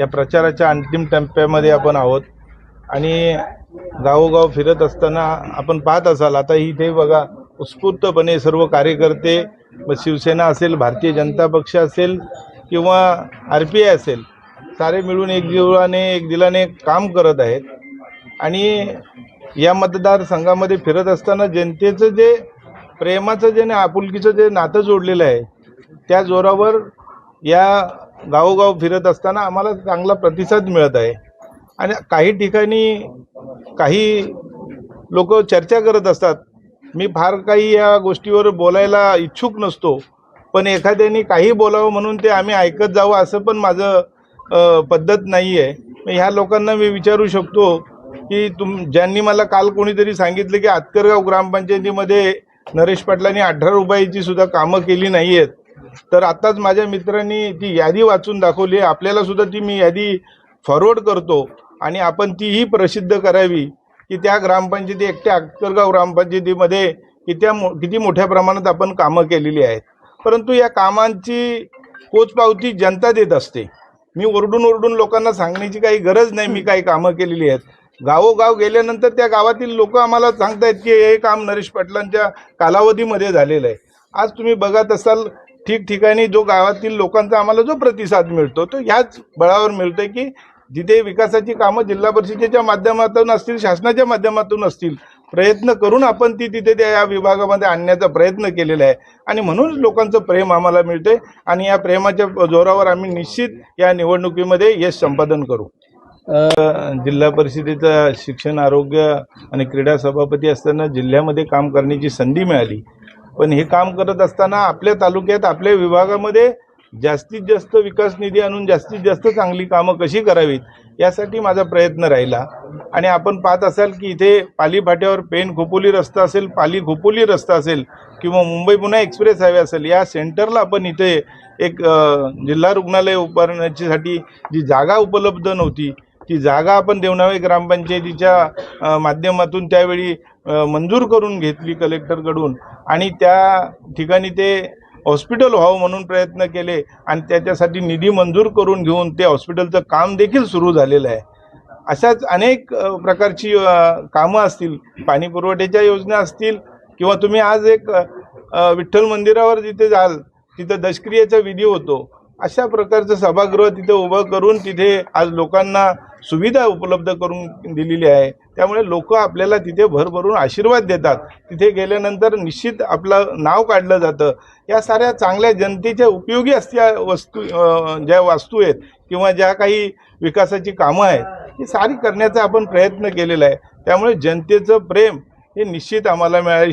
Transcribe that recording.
या प्रचाराच्या अंतिम टप्प्यामध्ये आपण आहोत. आणि गावोगाव फिरत असताना आपण पाहत असाल आता इथे बघा उत्स्फूर्तपणे सर्व कार्यकर्ते व शिवसेना असेल भारतीय जनता पक्ष असेल किंवा आर पी आय असेल सारे मिळून एक जीवाने एक दिलाने काम करत आहेत. आणि या मतदारसंघामध्ये फिरत असताना जनतेचं जे प्रेमाचं जे ना आपुलकीचं जे नातं जोडलेलं आहे त्या जोरावर या गावोगाव फिरत असताना आम्हाला चांगला प्रतिसाद मिळत आहे. आणि काही ठिकाणी काही लोक चर्चा करत असतात. मी फार काही या गोष्टीवर बोलायला इच्छुक नसतो. पण एखाद्याने काही बोलावं म्हणून ते आम्ही ऐकत जावं असं पण माझं पद्धत नाही आहे मग ह्या लोकांना मी विचारू शकतो की तुम ज्यांनी मला काल कोणीतरी सांगितलं की आतकरगाव ग्रामपंचायतीमध्ये नरेश पाटलांनी अठरा रुपयाची सुद्धा कामं केली नाही आहेत तर आत्ताच माझ्या मित्रांनी ती यादी वाचून दाखवली आहे आपल्याला सुद्धा ती मी यादी फॉरवर्ड करतो. आणि आपण तीही प्रसिद्ध करावी की त्या ग्रामपंचायती एकट्या अक्करगाव ग्रामपंचायतीमध्ये कित्या मो किती मोठ्या प्रमाणात आपण कामं केलेली आहेत. परंतु या कामांची पोचपावती जनता देत असते. मी ओरडून ओरडून लोकांना सांगण्याची काही गरज नाही मी काही कामं केलेली आहेत. गावोगाव गेल्यानंतर त्या गावातील लोक आम्हाला सांगतायत की हे काम नरेश पाटलांच्या कालावधीमध्ये झालेलं आहे. आज तुम्ही बघत असाल ठिकठिकाणी जो गावातील लोकांचा आम्हाला जो प्रतिसाद मिळतो तो ह्याच बळावर मिळतोय की जिथे विकासाची कामं जिल्हा परिषदेच्या माध्यमातून असतील शासनाच्या माध्यमातून असतील प्रयत्न करून आपण ती तिथे त्या या विभागामध्ये आणण्याचा प्रयत्न केलेला आहे. आणि म्हणून लोकांचं प्रेम आम्हाला मिळतंय आणि या प्रेमाच्या जोरावर आम्ही निश्चित या निवडणुकीमध्ये यश संपादन करू. जिल्हा परिषदेचा शिक्षण आरोग्य आणि क्रीडा सभापती असताना जिल्ह्यामध्ये काम करण्याची संधी मिळाली. पण हे काम करत असताना आपल्या तालुक्यात आपल्या विभागामध्ये जास्तीत जास्त विकास निधी आणून जास्तीत जास्त चांगली कामं कशी करावीत यासाठी माझा प्रयत्न राहिला. आणि आपण पाहत असाल की इथे पाली फाट्यावर पेन खोपोली रस्ता असेल पाली खोपोली रस्ता असेल किंवा मुंबई पुन्हा एक्सप्रेस हायवे असेल या सेंटरला आपण इथे एक जिल्हा रुग्णालय उभारण्याच्यासाठी जी जागा उपलब्ध नव्हती ती जागा आपण देवनावे ग्रामपंचायतीच्या माध्यमातून त्यावेळी मंजूर करून घेतली कलेक्टरकडून. आणि त्या ठिकाणी ते हॉस्पिटल व्हावं म्हणून प्रयत्न केले आणि त्याच्यासाठी निधी मंजूर करून घेऊन ते हॉस्पिटलचं काम देखील सुरू झालेलं आहे. अशाच अनेक प्रकारची कामं असतील पाणी पुरवठ्याच्या योजना असतील किंवा तुम्ही आज एक विठ्ठल मंदिरावर जिथे जाल तिथं दशक्रियेचा विधी होतो अशा प्रकारचं सभागृह तिथे उभं करून तिथे आज लोकांना सुविधा उपलब्ध करून दिलेली आहे. त्यामुळे लोक आपल्याला तिथे भरभरून आशीर्वाद देतात. तिथे गेल्यानंतर निश्चित आपलं नाव काढलं जातं. या साऱ्या चांगल्या जनतेच्या उपयोगी असत्या वस्तू ज्या वास्तू आहेत किंवा ज्या काही विकासाची कामं आहेत ही सारी करण्याचा आपण प्रयत्न केलेला आहे. त्यामुळे जनतेचं प्रेम हे निश्चित आम्हाला मिळाल्याशिवाय